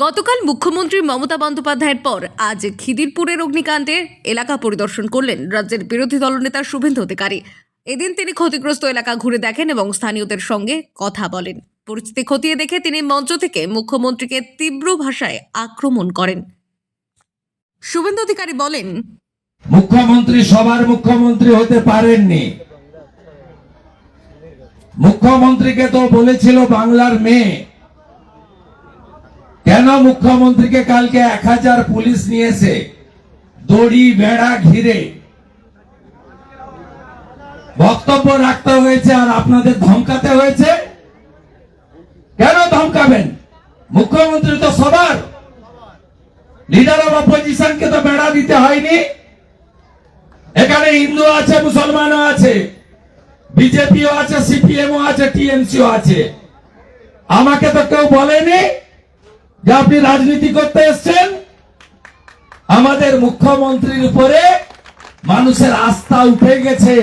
গতকাল মুখ্যমন্ত্রী মমতা বন্দ্যোপাধ্যায়ের পর আজ খিদিরপুরের অগ্নিকাণ্ডে এলাকা পরিদর্শন করলেন রাজ্যের বিরোধী দলনেতা শুভেন্দু অধিকারী। এদিন তিনি ক্ষতিগ্রস্ত এলাকা ঘুরে দেখেন এবং স্থানীয়দের সঙ্গে কথা বলেন। পরিস্থিতি খতিয়ে দেখে তিনি মঞ্চ থেকে মুখ্যমন্ত্রীকে তীব্র ভাষায় আক্রমণ করেন। শুভেন্দু অধিকারী বলেন, মুখ্যমন্ত্রী সবার মুখ্যমন্ত্রী হতে পারেননি। মুখ্যমন্ত্রীকে তো বলেছিল বাংলার মেয়ে। কেন মুখ্যমন্ত্রীকে কালকে এক হাজার পুলিশ নিয়েছে? দড়ি, বেড়া, ঘিরে। বক্তব্য রাখতে হয়েছে আর আপনাদের ধমকাতে হয়েছে? কেন ধমকাবেন? মুখ্যমন্ত্রী তো সবার। লিডার অফ অপোজিশনকে তো বেড়া দিতে হয়নি। এখানে হিন্দু আছে, মুসলমানও আছে, বিজেপিও আছে, সিপিএমও আছে, টিএমসিও আছে। আমাকে তো কেউ বলেনি যে আপনি রাজনীতি করতে এসছেন আমাদের মুখ্যমন্ত্রীর উপরে মানুষের আস্থা উঠে গেছে।